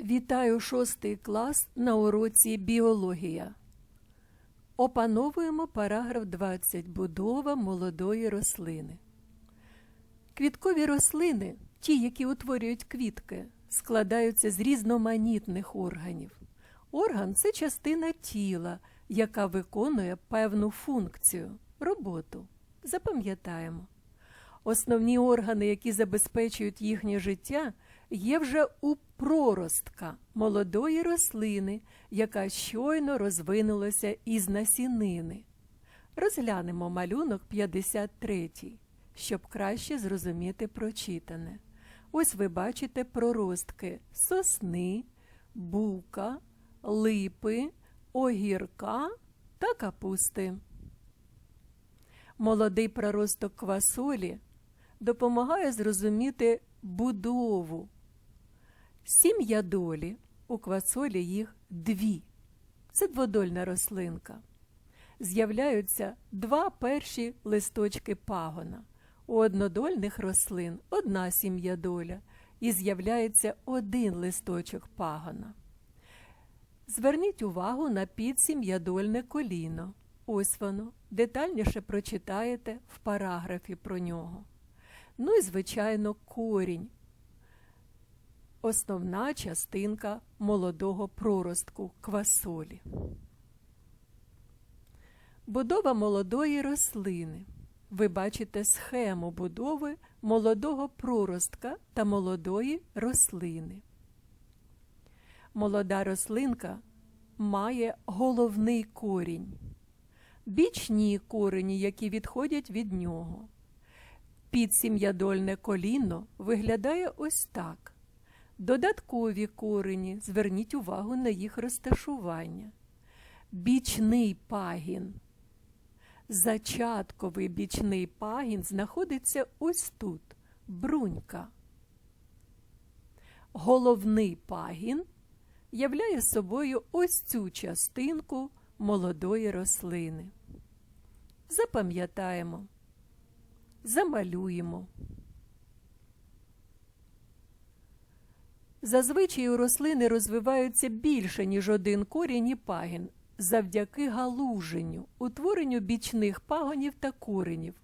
Вітаю шостий клас на уроці біологія. Опановуємо параграф 20. Будова молодої рослини. Квіткові рослини, ті, які утворюють квітки, складаються з різноманітних органів. Орган це частина тіла, яка виконує певну функцію, роботу. Запам'ятаємо. Основні органи, які забезпечують їхнє життя, є вже у проростка молодої рослини, яка щойно розвинулася із насінини. Розглянемо малюнок 53, щоб краще зрозуміти прочитане. Ось ви бачите проростки сосни, бука, липи, огірка та капусти. Молодий проросток квасолі допомагає зрозуміти будову. Сім'я долі у квасолі їх дві. Це дводольна рослинка. З'являються два перші листочки пагона. У однодольних рослин одна сім'я доля і з'являється один листочок пагона. Зверніть увагу на підсім'ядольне коліно. Ось воно. Детальніше прочитаєте в параграфі про нього. Ну і, звичайно, корінь. Основна частинка молодого проростку квасолі. Будова молодої рослини. Ви бачите схему будови молодого проростка та молодої рослини. Молода рослинка має головний корінь, бічні корені, які відходять від нього. Підсім'ядольне коліно виглядає ось так. Додаткові корені, зверніть увагу на їх розташування. Бічний пагін. Зачатковий бічний пагін знаходиться ось тут, брунька. Головний пагін являє собою ось цю частинку молодої рослини. Запам'ятаємо, замалюємо. Зазвичай у рослини розвиваються більше, ніж один корінь і пагін, завдяки галуженню, утворенню бічних пагонів та коренів.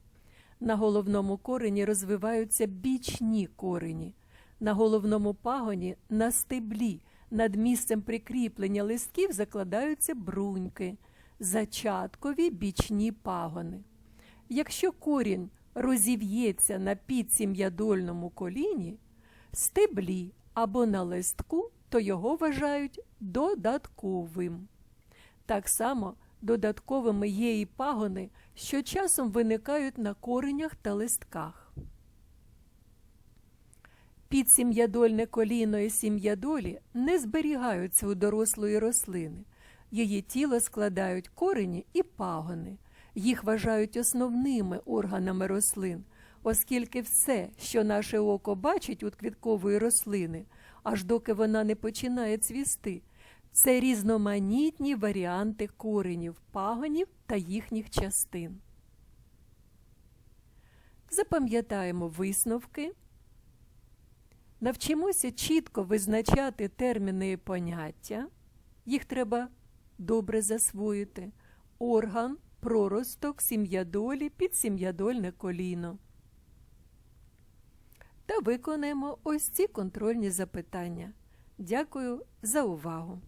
На головному корені розвиваються бічні корені, на головному пагоні на стеблі над місцем прикріплення листків закладаються бруньки, зачаткові бічні пагони. Якщо корінь розів'ється на підсім'ядольному коліні, стеблі або на листку, то його вважають додатковим. Так само додатковими є і пагони, що часом виникають на коренях та листках. Підсім'ядольне коліно і сім'ядолі не зберігаються у дорослої рослини. Її тіло складають корені і пагони. Їх вважають основними органами рослин, оскільки все, що наше око бачить у квіткової рослини, аж доки вона не починає цвісти, це різноманітні варіанти коренів, пагонів та їхніх частин. Запам'ятаємо висновки. Навчимося чітко визначати терміни і поняття. Їх треба добре засвоїти. Орган, проросток, сім'ядолі, підсім'ядольне коліно. Та виконаємо ось ці контрольні запитання. Дякую за увагу!